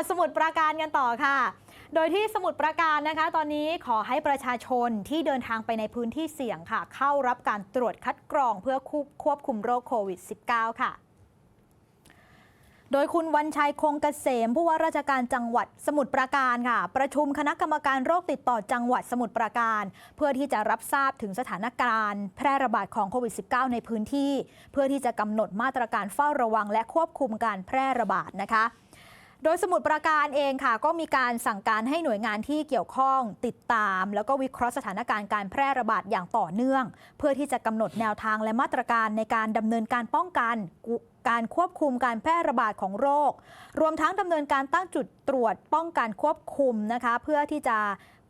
วัดสมุทรปราการกันต่อค่ะ โดยที่สมุทรปราการนะคะ ตอนนี้ขอให้ประชาชนที่เดินทางไปในพื้นที่เสี่ยงค่ะ เข้ารับการตรวจคัดกรองเพื่อควบคุมโรคโควิด -19 ค่ะโดยคุณวันชัยคงเกษมผู้ว่าราชการจังหวัดสมุทรปราการค่ะ ประชุมคณะกรรมการโรคติดต่อจังหวัดสมุทรปราการ เพื่อที่จะรับทราบถึงสถานการณ์ แพร่ระบาดของโควิด -19 ในพื้นที่ เพื่อที่จะกำหนดมาตรการเฝ้าระวังและควบคุมการแพร่ระบาดนะคะ โดยสมุดประการเองค่ะ ก็มีการสั่งการให้หน่วยงานที่เกี่ยวข้องติดตาม แล้วก็วิเคราะห์สถานการณ์การแพร่ระบาดอย่างต่อเนื่อง เพื่อที่จะกำหนดแนวทางและมาตรการในการดำเนินการป้องกันการควบคุมการแพร่ระบาดของโรค รวมทั้งดำเนินการตั้งจุดตรวจป้องกันควบคุมนะคะ เพื่อที่จะ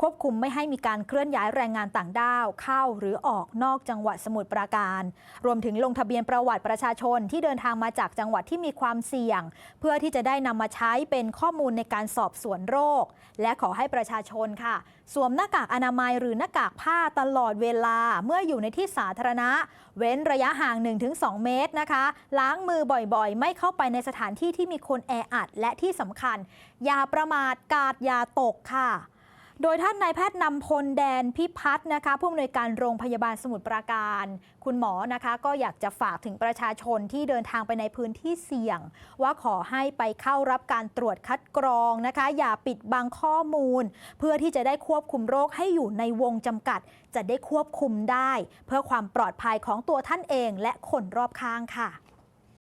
ควบคุมไม่ให้มีการเคลื่อนย้ายแรงงานต่างด้าว เข้าหรือออกนอกจังหวัดสมุทรปราการ รวมถึงลงทะเบียนประวัติประชาชนที่เดินทางมาจากจังหวัดที่มีความเสี่ยง เพื่อที่จะได้นำมาใช้เป็นข้อมูลในการสอบสวนโรค และขอให้ประชาชนค่ะ สวมหน้ากากอนามัยหรือหน้ากากผ้าตลอดเวลาเมื่ออยู่ในที่สาธารณะ เว้นระยะห่าง 1-2 เมตรนะคะ ล้างมือมือบ่อยๆ ไม่เข้าไปในสถานที่ที่มีคนแออัด และที่สำคัญ อย่าประมาทกาดอย่าตกค่ะ โดยท่านนายแพทย์นำพลแดนพิพัฒน์นะคะผู้อำนวยการโรงพยาบาลสมุทรปราการ คุณหมอนะคะก็อยากจะฝากถึงประชาชนที่เดินทางไปในพื้นที่เสี่ยง ว่าขอให้ไปเข้ารับการตรวจคัดกรองนะคะ อย่าปิดบังข้อมูล เพื่อที่จะได้ควบคุมโรคให้อยู่ในวงจำกัด จะได้ควบคุมได้ เพื่อความปลอดภัยของตัวท่านเองและคนรอบข้างค่ะ